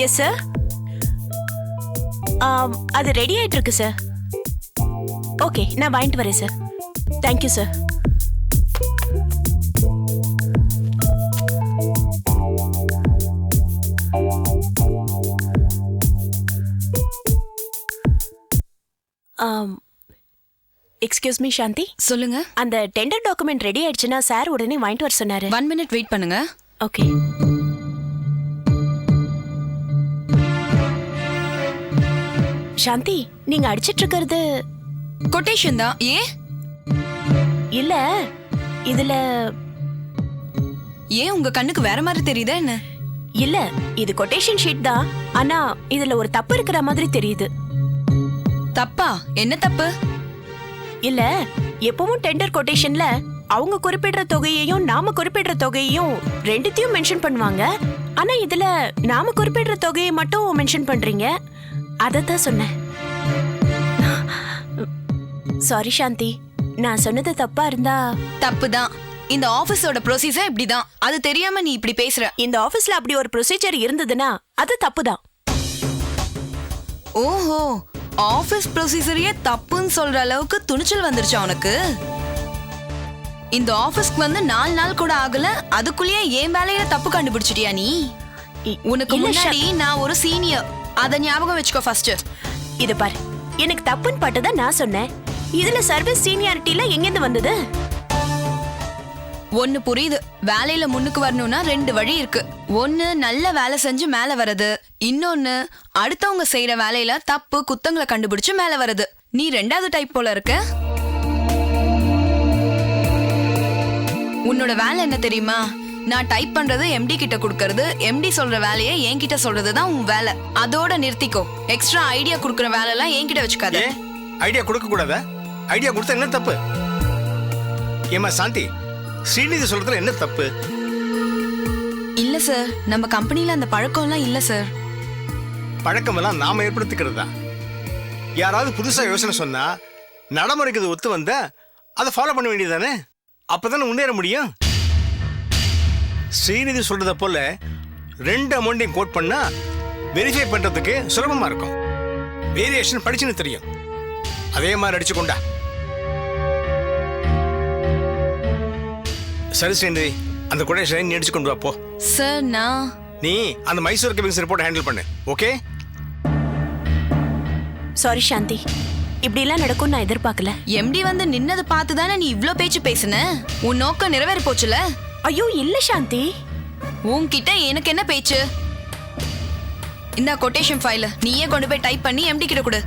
Yes sir அது ready ஆயிட்டு இருக்கு சார் ஓகே நான் வாங்கிட்டு வரேன் sir thank you sir excuse me Shanti சொல்லுங்க. அந்த டெண்டர் டாக்குமெண்ட் ரெடி ஆயிடுச்சுன்னா சார் உடனே வாங்கிட்டு வர சொன்னாரு. ஒன் மினிட் வெயிட் பண்ணுங்க. ஓகே சாந்தி நீங்க அடிச்சிட்டு இருக்கிறது கொட்டேஷன் தான். ஏ இல்ல இதுல ஏன் உங்க கண்ணுக்கு வேற மாதிரி தெரியுதா என்ன? இல்ல இது கொட்டேஷன் ஷீட் தான். ஆனா இதுல ஒரு தப்பு இருக்கிற மாதிரி தெரியுது. தப்பா? என்ன தப்பு? இல்ல எப்பவும் டெண்டர் கொட்டேஷன்ல அவங்க குறிப்பிடுற தொகையையும் நாம குறிப்பிடுற தொகையையும் ரெண்டுத்தையும் மென்ஷன் பண்ணுவாங்க. ஆனா இதுல நாம குறிப்பிடுற தொகையை மட்டும் மென்ஷன் பண்றீங்க. அதத்தான் சொன்னேன். சாரி சாந்தி நான் சொன்னது தப்பா இருந்தா? தப்பு தான் இந்த ஆபீஸோட ப்ரொசீஜர் இப்படிதான். அது தெரியாம நீ இப்படி பேசுற. இந்த ஆபீஸ்ல அப்படி ஒரு ப்ரொசீஜர் இருந்ததுன்னா அது தப்புதான். ஓஹோ ஆபீஸ் ப்ரொசீஜரையே தப்புன்னு சொல்ற அளவுக்கு துணிச்சல் வந்துருச்சா உனக்கு? இந்த ஆபீஸ்க்கு வந்து நாலு நாள் கூட ஆகல அதுக்குள்ளேயே என் வேலையில தப்பு கண்டுபிடிச்சிட்டியா நீ? உனக்கு முன்னாடி நான் ஒரு சீனியர் அத ஞாபகம் வச்சுக்கோ ஃபர்ஸ்ட் இது பாரு எனக்கு தப்புன்னு பட்டுதான் நான் சொன்னேன். இதுல சர்வீஸ் சீனியாரிட்டில எங்கிருந்து வந்தது? ஒன்னு புரியுது. வேலையில முன்னுக்கு வரணும்னா ரெண்டு வழி இருக்கு. ஒன்னு நல்ல வேலை செஞ்சு மேல வர்றது இன்னொன்னு அடுத்தவங்க செய்யற வேலையில தப்பு குத்தங்களை கண்டுபிடிச்சு மேல வர்றது நீ ரெண்டாவது டைப் போல இருக்க. உன்னோட வேலை என்ன தெரியுமா? நான் டைப் பண்றது எம்டி கிட்ட கொடுக்கறது எம்டி சொல்ற வேலையை என்கிட்ட சொல்றது தான் உன் வேலை. அதோட நிறுத்திக்கோ. எக்ஸ்ட்ரா ஐடியா கொடுக்கற வேலைலாம் என்கிட்ட வச்சுக்காத. ஏன்? ஐடியா கொடுக்க கூடாதா ஐடியா கொடுத்தா என்ன தப்பு? ஏமா சாந்தி ஸ்ரீநிதி சொல்றதுல என்ன தப்பு? இல்ல சார் நம்ம கம்பெனில அந்த பழக்கம்லாம் இல்ல சார் பழக்கமெல்லாம் நாம ஏற்படுத்திக்கிறது? தான் யாராவது புதுசா யோசனை சொன்னா நடைமுறைக்கு ஒத்து வந்தா அதை ஃபாலோ பண்ண வேண்டியதானே அப்பதானே முன்னேற முடியும்? ஸ்ரீநிதி சொல்றத போல ரெண்டு அமௌண்ட்டையும் கோட் பண்ணா வெரிஃபை பண்றதுக்கு சுலபமா இருக்கும். வேரியேஷன் படிச்சுன்னு தெரியும். அதே மாதிரி அடிச்சு கொண்டா. சரி ஸ்ரீநிதி அந்த கொடேஷனை நீ அடிச்சு கொண்டு வா போ. சார் நான் நீ அந்த மைசூர் கமிஷன் ரிப்போர்ட் ஹேண்டில் பண்ணு ஓகே சாரி சாந்தி இப்படி எல்லாம் நடக்கும் நான் எதிர்பார்க்கல. எம்டி வந்து நின்னதை பார்த்து தானே நீ இவ்ளோ பேச்சு பேசுன? உன் நோக்கம் நிறைவேறி போச்சுல? ஐயோ இல்ல சாந்தி. உன்கிட்ட எனக்கு என்ன பேச்சு? இந்த கொட்டேஷன் ஃபைல நீயே கொண்டு போய் டைப் பண்ணி எம்டி கிட்ட கொடு.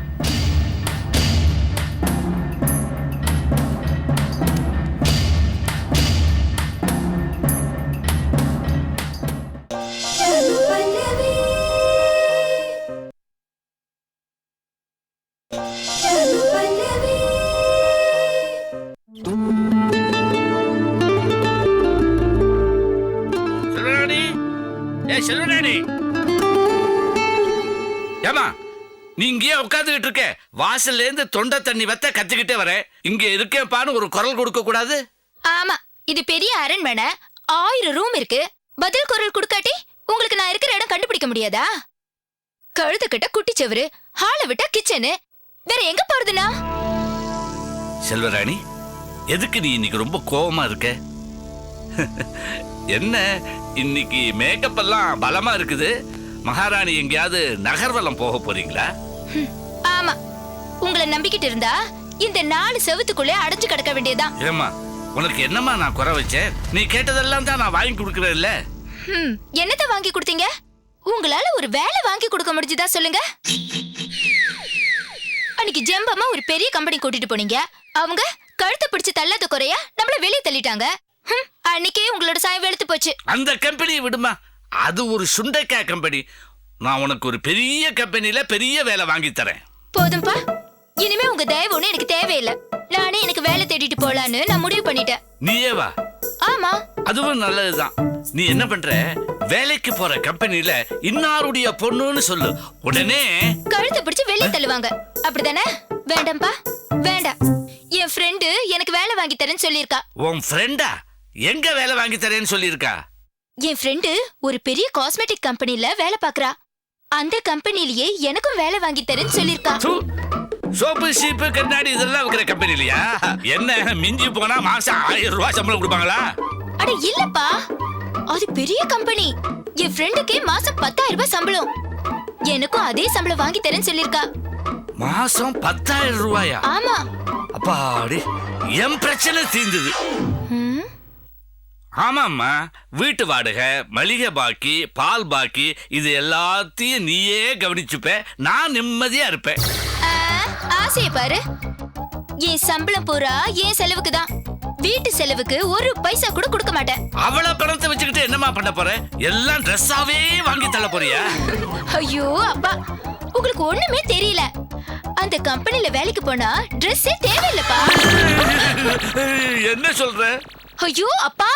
உட்காந்துக்கிட்டு இருக்க வாசல்ல இருந்து தொண்டை தண்ணி வத்த கத்திக்கிட்டே வரேன். இங்க இருக்கேன்பான்னு ஒரு குரல் கொடுக்க கூடாது? ஆமா இது பெரிய அரண்மனை. ஆயிரம் ரூம் இருக்கு. பதில் குரல் கொடுக்காட்டி உங்களுக்கு நான் இருக்கிற இடம் கண்டுபிடிக்க முடியாதா? கழுத்து கிட்ட குட்டி செவரு ஹாலை விட்டா கிச்சனு. வேற எங்க போறதுனா செல்வராணி எதுக்கு நீ இன்னைக்கு ரொம்ப கோவமா இருக்க? என்ன இன்னைக்கு மேக்கப் எல்லாம் பலமா இருக்குது. மகாராணி எங்கேயாவது நகர்வலம் போக போறீங்களா? ஆமா உங்களை நம்பிக்கிட்டு இருந்தா இந்த நாலு செவத்துக்குள்ளே அடைஞ்சு கிடக்க வேண்டியதுதான். ஏம்மா உனக்கு என்னம்மா நான் குறை வச்சேன்? நீ கேட்டதெல்லாம் தான் நான் வாங்கி கொடுக்குறேன்ல. ஹம், என்னத்த வாங்கி கொடுத்தீங்க? உங்களால ஒரு வேலை வாங்கி கொடுக்க முடிஞ்சுதா சொல்லுங்க? அன்னைக்கு ஜெம்பமா ஒரு பெரிய கம்பெனி கூட்டிட்டு போனீங்க. அவங்க கழுத்தை பிடிச்சு தள்ளாத குறையா நம்மள வெளியே தள்ளிட்டாங்க. அன்னைக்கே உங்களோட சாயம் வெளுத்து போச்சு. அந்த கம்பெனியை விடுமா? அது ஒரு சுண்டைக்காய் கம்பெனி. நான் உனக்கு ஒரு பெரிய கம்பெனில பெரிய வேலை வாங்கி தரேன். போதும்பா. இனிமே உங்க தயவு ஒண்ணு எனக்கு தேவையில்லை. நானே எனக்கு வேலை தேடிட்டு போலான்னு நான் முடிவு பண்ணிட்டேன். நீயே வா. ஆமா. அதுவும் நல்லதுதான். நீ என்ன பண்ற? வேலைக்கு போற கம்பெனில இன்னாருடைய பொண்ணுன்னு சொல்லு. உடனே கழுத்தை பிடிச்சு வெளியே தள்ளுவாங்க. அப்படிதானே வேண்டாம்ப்பா. வேண்டாம். என் ஃப்ரெண்டு எனக்கு வேலை வாங்கி தரேன்னு சொல்லியிருக்கா. உன் ஃப்ரெண்டா எங்க வேலை வாங்கி தரேன்னு சொல்லியிருக்கா? என் ஃப்ரெண்டு ஒரு பெரிய காஸ்மெட்டிக் கம்பெனில வேலை பார்க்கறா. அந்த கம்பெனிலேயே எனக்கும் வேலை வாங்கி தரேன்னு சொல்லிருக்கா தூ. சோப்பு சீப்பு கண்ணாடி இதெல்லாம் வைக்கிற கம்பெனி இல்லையா? என்ன மிஞ்சி போனா மாசம் ஆயிரம் ரூபாய் சம்பளம் கொடுப்பாங்களா? அட இல்லப்பா. அது பெரிய கம்பெனி என் ஃப்ரெண்டுக்கே மாசம் பத்தாயிரம் ரூபாய் சம்பளம். எனக்கும் அதே சம்பளம் வாங்கி தரேன்னு சொல்லிருக்கா மாசம் பத்தாயிரம் ரூபாயா? ஆமா. அப்பாடி என் பிரச்சனை தீர்ந்தது. ஆமாம்மா வீட்டு வாடகை மளிகை பாக்கி பால் பாக்கி இது எல்லாத்தையும் நீயே கவனிச்சுப்ப. நான் நிம்மதியா இருப்பேன். ஆசைய பாரு. என் சம்பளம் பூரா என் செலவுக்கு தான். வீட்டு செலவுக்கு ஒரு பைசா கூட கொடுக்க மாட்டேன். அவள பணத்தை வச்சுக்கிட்டு என்னம்மா பண்ண போற? எல்லாம் ட்ரெஸ்ஸாவே வாங்கி தள்ள போறியா? ஐயோ அப்பா. உங்களுக்கு ஒண்ணுமே தெரியல. அந்த கம்பெனில வேலைக்கு போனா ட்ரெஸ்ஸே தேவையில்லப்பா. என்ன சொல்ற? ஐயோ அப்பா.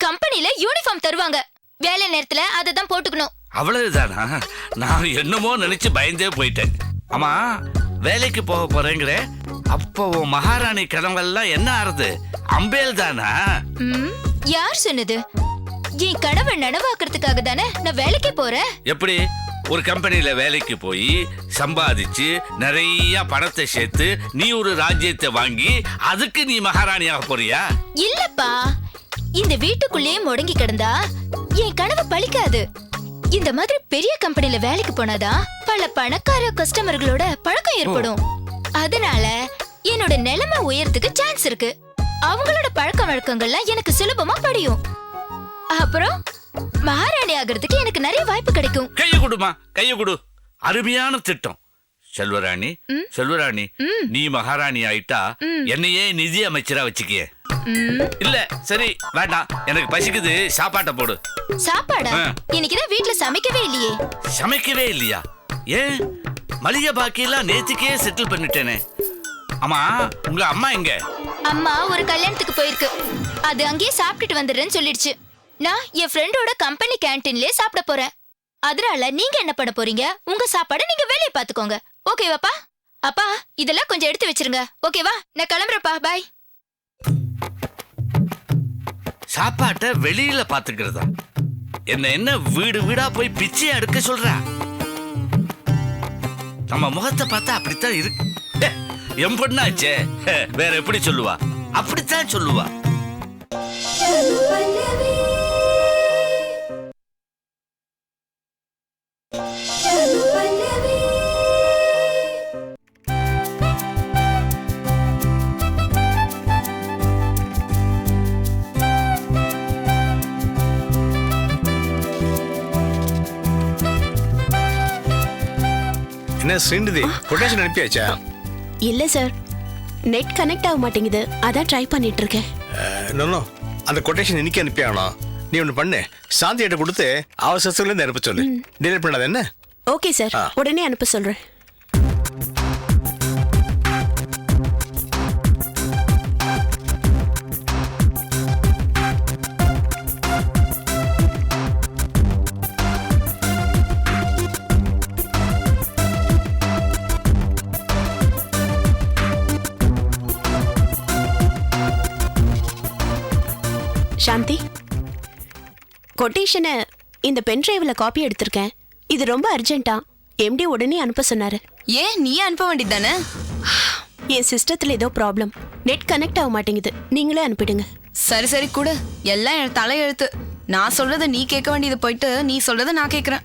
கம்பெனில யூனிஃபார்ம் தருவாங்க. வேலை நேரத்துல அதை தான் போட்டுக்கணும். அவ்வளவுதானா? நான் என்னமோ நினைச்சு பயந்தே போயிட்டேன். ஆமா வேலைக்கு போக போறேங்கிற. அப்போ உன் மகாராணி கனவெல்லாம் என்ன ஆறுது? அம்பேல் தானா? யார் சொன்னது? என் கனவை நனவாக்குறதுக்காக தானே நான் வேலைக்கே போறேன்? எப்படி? ஒரு கம்பெனில வேலைக்கு போய் சம்பாதிச்சு நிறைய பணத்தை சேர்த்து நீ ஒரு ராஜ்யத்தை வாங்கி அதுக்கு நீ மகாராணியாக போறியா? இல்லப்பா. இந்த வீட்டுக்குள்ளேயே முடங்கி கிடந்தா என் கனவு பழிக்காது. இந்த மாதிரி பெரிய கம்பெனில வேலைக்கு போனாதான் பல பணக்கார கஸ்டமர்களோட பழக்கம் ஏற்படும். அதனால என்னோட நிலைமை உயரத்துக்கு சான்ஸ் இருக்கு. அவங்களோட பழக்க வழக்கங்கள்லாம் எனக்கு சுலபமா படியும். அப்புறம் மகாராணி ஆகிறதுக்கு எனக்கு நிறைய வாய்ப்பு கிடைக்கும். கைய கொடுமா? கைய கொடு. அருமையான திட்டம். செல்வராணி செல்வராணி நீ மகாராணி ஆயிட்டா என்னையே நிதி அமைச்சரா வச்சுக்கிய. இல்ல சரி வேண்டாம். எனக்கு பசிக்குது. சாப்பாட்டை போடு. சாப்பாடா? ஆ. இன்னைக்குதான் வீட்ல சமைக்கவே இல்லையே. சமைக்கவே இல்லையா? ஏன்? மளிகை பாக்கியெல்லாம் நேத்துக்கே செட்டில் பண்ணிட்டேனே. ஆமா உங்க அம்மா எங்க? அம்மா ஒரு கல்யாணத்துக்கு போயிருக்கு. அது அங்கேயே சாப்பிட்டுட்டு வந்துடுறேன்னு சொல்லிடுச்சு. நான் என் ஃப்ரெண்டோட கம்பெனி கேண்டீன்லயே சாப்பிட போறேன். அதனால நீங்க என்ன பண்ண போறீங்க? உங்க சாப்பாடை நீங்க வேலையை பாத்துக்கோங்க ஓகேவாப்பா அப்பா இதெல்லாம் கொஞ்சம் எடுத்து வச்சிருங்க. ஓகேவா நான் கிளம்புறேப்பா பாய் சாப்பாட்டை வெளியில பாத்துக்கிறதா என்ன என்ன வீடு வீடா போய் பிச்சை எடுக்க சொல்றா? நம்ம முகத்தை பார்த்தா அப்படித்தான் இருக்கு. என் பொண்ணாச்சே. வேற எப்படி சொல்லுவா? அப்படித்தான் சொல்லுவா. என்ன ஸ்ரீநிதி கொட்டேஷன் அனுப்பியாச்சா? இல்ல சார் நெட் கனெக்ட் ஆக மாட்டேங்குது. அதான் ட்ரை பண்ணிட்டு இருக்கேன் நோ அந்த கொட்டேஷன் இன்னைக்கு அனுப்பியாகணும். நீ ஒன்று பண்ணு. சாந்தியிட்ட கொடுத்து அவசரத்துல இருந்து அனுப்ப சொல்லு. டிலேட் பண்ணாத என்ன? Okay sir. உடனே அனுப்ப சொல்றேன். கொட்டேஷனை இந்த பென் டிரைவில் காப்பி எடுத்திருக்கேன். இது ரொம்ப அர்ஜென்ட்டா எம்டி உடனே அனுப்ப சொன்னாரு. ஏன் நீ அனுப்ப வேண்டியதானே என் சிஸ்டத்தில் ஏதோ ப்ராப்ளம் நெட் கனெக்ட் ஆக மாட்டேங்குது. நீங்களே அனுப்பிடுங்க. சரி சரி கொடு. எல்லாம் என் தலையெழுத்து. நான் சொல்றத நீ கேட்க வேண்டியது போயிட்டு நீ சொல்றத நான் கேட்கறேன்.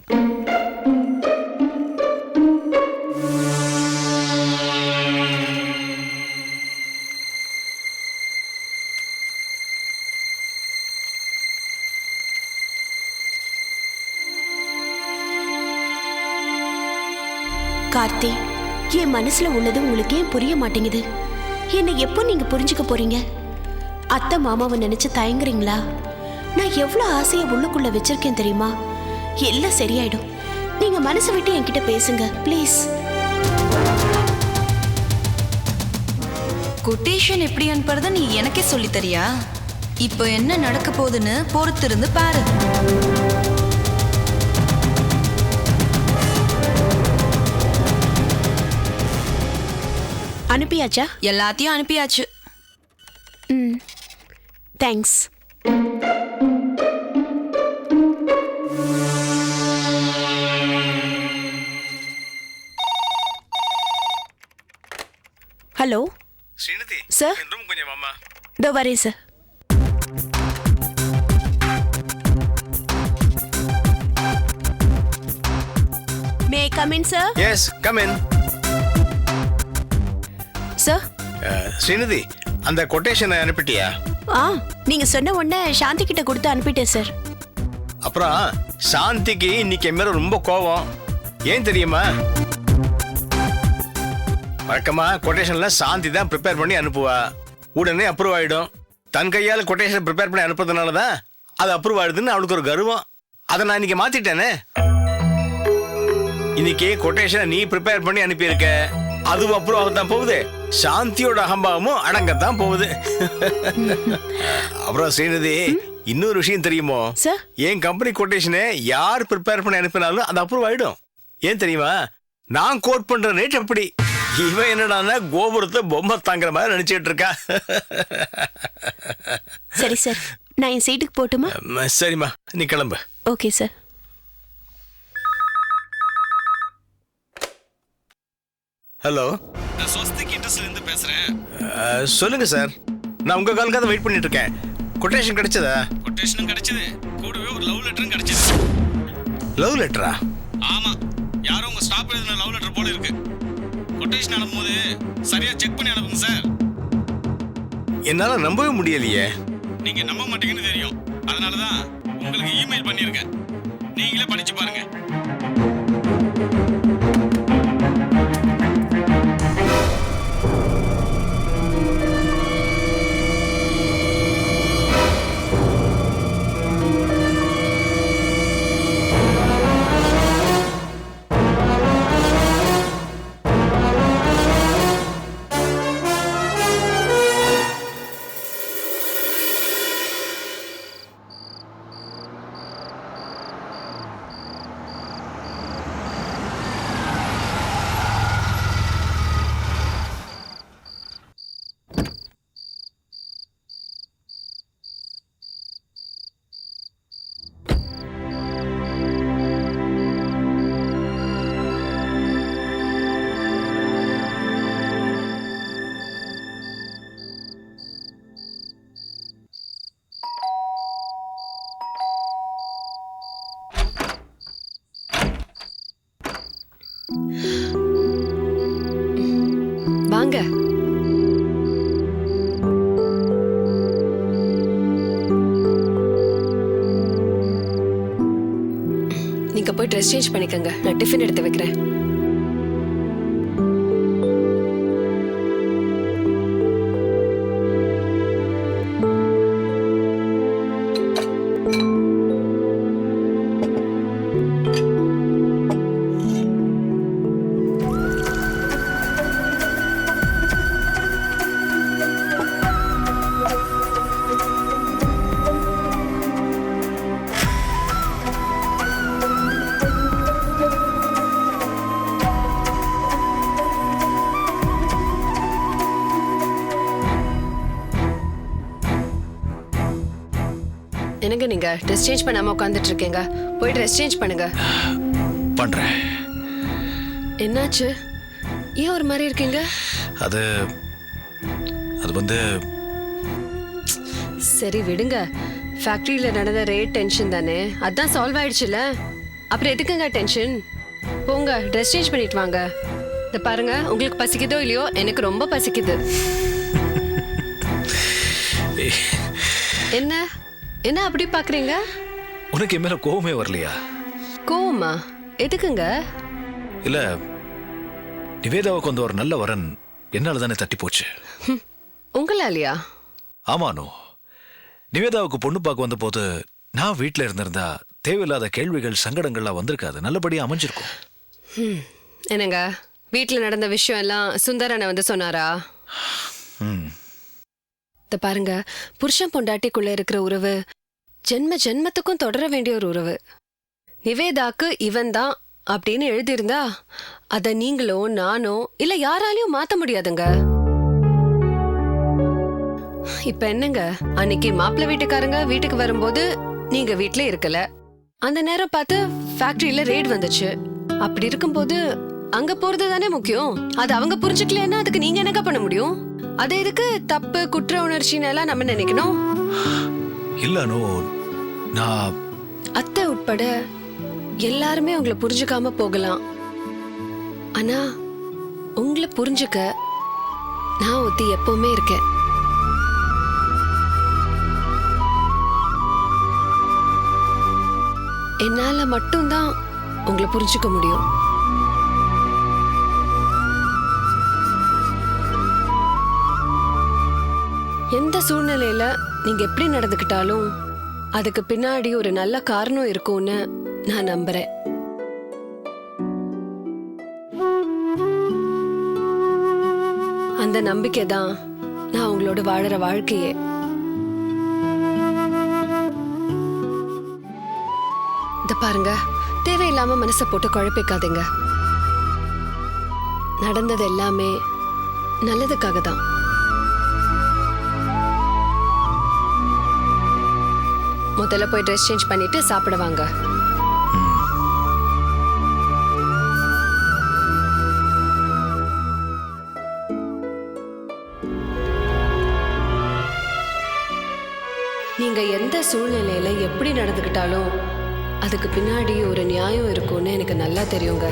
மனசுல உள்ளது உங்களுக்கு ஏன் புரிய மாட்டேங்குது? என்னை எப்போ நீங்க புரிஞ்சுக்க போறீங்க? அத்தை மாமாவை நினைச்சு தயங்குறீங்களா? நான் எவ்வளோ ஆசையை உள்ளுக்குள்ள வச்சிருக்கேன் தெரியுமா? எல்லாம் சரியாயிடும். நீங்க மனசு விட்டு என்கிட்ட பேசுங்க ப்ளீஸ் கொட்டேஷன் எப்படி அனுப்புறத நீ எனக்கே சொல்லித் தரியா? இப்போ என்ன நடக்க போகுதுன்னு பொறுத்திருந்து பாரு. அனுப்பியாச்சா? எல்லாத்தையும் அனுப்பியாச்சு. ம். Thanks hello Srinidhi sir room கொஞ்சம் மாமா இதோ வரேன் sir May I come in, sir? Sir Srinidhi அந்த கொட்டேஷனை அனுப்பிட்டியா? ஆ நீங்க சொன்ன உடனே சாந்தி கிட்ட கொடுத்து அனுப்பிட்டேன் சார் அப்புறம் சாந்திக்கு இன்னைக்கு என் மேல ரொம்ப கோவம். ஏன் தெரியுமா? வழக்கமா கொட்டேஷன்ல சாந்தி தான் ப்ரிப்பேர் பண்ணி அனுப்புவா. உடனே அப்ரூவ் ஆயிடும். தன் கையால கொட்டேஷன் ப்ரிப்பேர் பண்ணி அனுப்புறதுனால தான் அது அப்ரூவ் ஆயிடுதுன்னு அவளுக்கு ஒரு கர்வம். அதை நான் இன்னைக்கு மாத்திட்டேனே. இன்னைக்கு கொட்டேஷனை நீ ப்ரிப்பேர் பண்ணி அனுப்பியிருக்க. அதுவும் அப்ரூவ் ஆகத்தான் போகுது. சாந்தியோட அகம்பாவமும் அடங்கத்தான் போகுது. அப்புறம் ஸ்ரீநிதி இன்னொரு விஷயம் தெரியுமோ? சார் என் கம்பெனி கொட்டேஷனை யார் ப்ரிப்பேர் பண்ணி அனுப்பினாலும் அது அப்ரூவ் ஆயிடும். ஏன் தெரியுமா? நான் கோட் பண்ற ரேட் அப்படி இவன் என்னடான்னா கோபுரத்தை பொம்மை தாங்குற மாதிரி நினைச்சிட்டு இருக்கா. சரி சார் நான் என் சீட்டுக்கு போட்டுமா? சரிம்மா. நீ கிளம்பு. ஓகே சார் ஹலோ நான் ஸ்வஸ்திக் இண்டஸ்ட்ரியில இருந்து பேசுறேன். சொல்லுங்க சார் நான் உங்க காலுக்காக வெயிட் பண்ணிட்டு இருக்கேன். கொட்டேஷன் கிடைச்சதா? கொட்டேஷனும் கிடைச்சது. கூடவே ஒரு லவ் லெட்டரும் கிடைச்சது. லவ் லெட்டரா ஆமா. யாரோ உங்க ஸ்டாப் எழுதின லவ் லெட்டர் போல இருக்கு. கொட்டேஷன் அனுப்பும்போது சரியா செக் பண்ணி அனுப்புங்க சார் என்னால நம்பவே முடியலையே. நீங்க நம்ப மாட்டீங்கன்னு தெரியும். அதனால தான் உங்களுக்கு இமெயில் பண்ணியிருக்கேன். நீங்களே படிச்சு பாருங்க. ட்ரெஸ் சேஞ்ச் பண்ணிக்கோங்க. நான் டிஃபன் எடுத்து வைக்கிறேன். என்னங்க நீங்க? ட்ரெஸ் சேஞ்ச் பண்ணாம உட்காந்துட்டு இருக்கீங்க. போய் ட்ரெஸ் சேஞ்ச் பண்ணுங்க. பண்றேன். என்னாச்சு? ஏன் ஒரு மாதிரி இருக்கீங்க? அது அது வந்து சரி விடுங்க. ஃபேக்டரியில நடந்த ரேட் டென்ஷன் தானே. அதான் சால்வ் ஆயிடுச்சுல அப்புறம் எதுக்குங்க டென்ஷன் போங்க ட்ரெஸ் சேஞ்ச் பண்ணிட்டு வாங்க. இந்த பாருங்க உங்களுக்கு பசிக்குதோ இல்லையோ? எனக்கு ரொம்ப பசிக்குது. என்ன? என்ன அப்படி பாக்குறீங்க? உனக்கு என் மேல கோவமே வரலையா? கோவமா? எதுக்குங்க? இல்ல நிவேதாவுக்கு வந்த ஒரு நல்ல வரன் என்னால தானே தட்டி போச்சு. உங்களாலையா? ஆமானோ நிவேதாவுக்கு பொண்ணு பார்க்க வந்த போது நான் வீட்ல இருந்திருந்தா தேவையில்லாத கேள்விகள் சங்கடங்கள்லாம் வந்திருக்காது. நல்லபடியா அமைஞ்சிருக்கும். என்னங்க? வீட்டில் நடந்த விஷயம் எல்லாம் சுந்தரனை வந்து சொன்னாரா? ம் இத பாருங்க. புருஷன் பொண்டாட்டிக்குள்ள இருக்கிற உறவு ஜென்ம ஜென்மத்துக்கும் தொடர வேண்டிய ஒரு உறவு. நிவேதாக்கு இவன் தான் அப்படின்னு எழுதியிருந்தா அத நீங்களோ நானோ இல்ல யாராலையும் மாத்த முடியாதுங்க. இப்ப என்னங்க? அன்னைக்கு மாப்பிள்ளை வீட்டுக்காரங்க வீட்டுக்கு வரும்போது நீங்க வீட்ல இருக்கல. அந்த நேரம் பார்த்து ஃபேக்டரியில ரெய்ட் வந்துச்சு. அப்படி இருக்கும்போது அங்க போறது தானே முக்கியம்? அது அவங்க புரிஞ்சுக்கலன்னா அதுக்கு நீங்க என்னங்க பண்ண முடியும்? அது எதுக்கு? தப்பு குற்ற உணர்ச்சின்னு எல்லாம் நம்ம நினைக்கணும். இல்ல அனு நான் அத்தை உட்பட எல்லாருமே உங்களை புரிஞ்சுக்காம போகலாம். ஆனா உங்களை புரிஞ்சுக்க நான் ஒத்தி எப்பவுமே இருக்கேன். என்னால மட்டும்தான் உங்களை புரிஞ்சுக்க முடியும். எந்த சூழ்நிலையில நீங்க எப்படி நடந்துக்கிட்டாலும் அதுக்கு பின்னாடி ஒரு நல்ல காரணம் இருக்கும்னு நான் நம்புறேன். அந்த நம்பிக்கை தான் நான் உங்களோட வாழற வாழ்க்கையே. இத பாருங்க. தேவையில்லாம மனசை போட்டு குழப்பிக்காதீங்க. நடந்தது எல்லாமே நல்லதுக்காக தான். முதல்ல போய் ட்ரெஸ் சேஞ்ச் பண்ணிட்டு சாப்பிடுவாங்க. நீங்க எந்த சூழ்நிலையில எப்படி நடந்துக்கிட்டாலும் அதுக்கு பின்னாடி ஒரு நியாயம் இருக்கும்னு எனக்கு நல்லா தெரியுங்க.